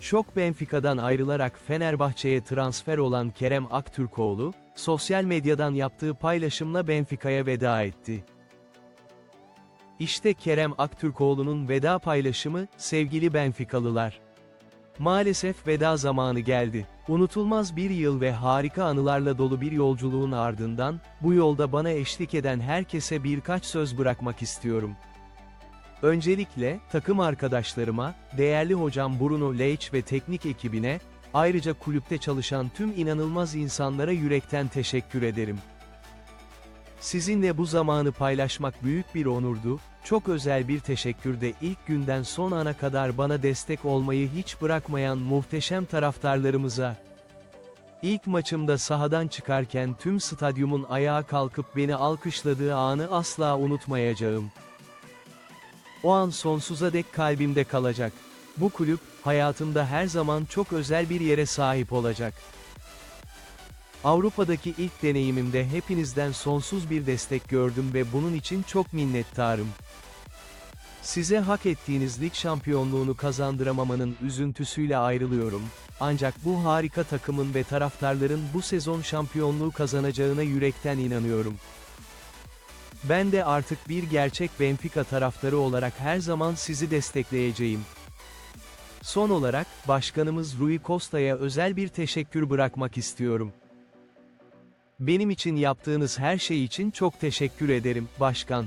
Şok Benfica'dan ayrılarak Fenerbahçe'ye transfer olan Kerem Aktürkoğlu, sosyal medyadan yaptığı paylaşımla Benfica'ya veda etti. İşte Kerem Aktürkoğlu'nun veda paylaşımı, sevgili Benfikalılar. Maalesef veda zamanı geldi. Unutulmaz bir yıl ve harika anılarla dolu bir yolculuğun ardından, bu yolda bana eşlik eden herkese birkaç söz bırakmak istiyorum. Öncelikle, takım arkadaşlarıma, değerli hocam Bruno Leitch ve teknik ekibine, ayrıca kulüpte çalışan tüm inanılmaz insanlara yürekten teşekkür ederim. Sizinle bu zamanı paylaşmak büyük bir onurdu, çok özel bir teşekkür de ilk günden son ana kadar bana destek olmayı hiç bırakmayan muhteşem taraftarlarımıza. İlk maçımda sahadan çıkarken tüm stadyumun ayağa kalkıp beni alkışladığı anı asla unutmayacağım. O an sonsuza dek kalbimde kalacak. Bu kulüp, hayatımda her zaman çok özel bir yere sahip olacak. Avrupa'daki ilk deneyimimde hepinizden sonsuz bir destek gördüm ve bunun için çok minnettarım. Size hak ettiğiniz lig şampiyonluğunu kazandıramamanın üzüntüsüyle ayrılıyorum. Ancak bu harika takımın ve taraftarların bu sezon şampiyonluğu kazanacağına yürekten inanıyorum. Ben de artık bir gerçek Benfica taraftarı olarak her zaman sizi destekleyeceğim. Son olarak, başkanımız Rui Costa'ya özel bir teşekkür bırakmak istiyorum. Benim için yaptığınız her şey için çok teşekkür ederim, başkan.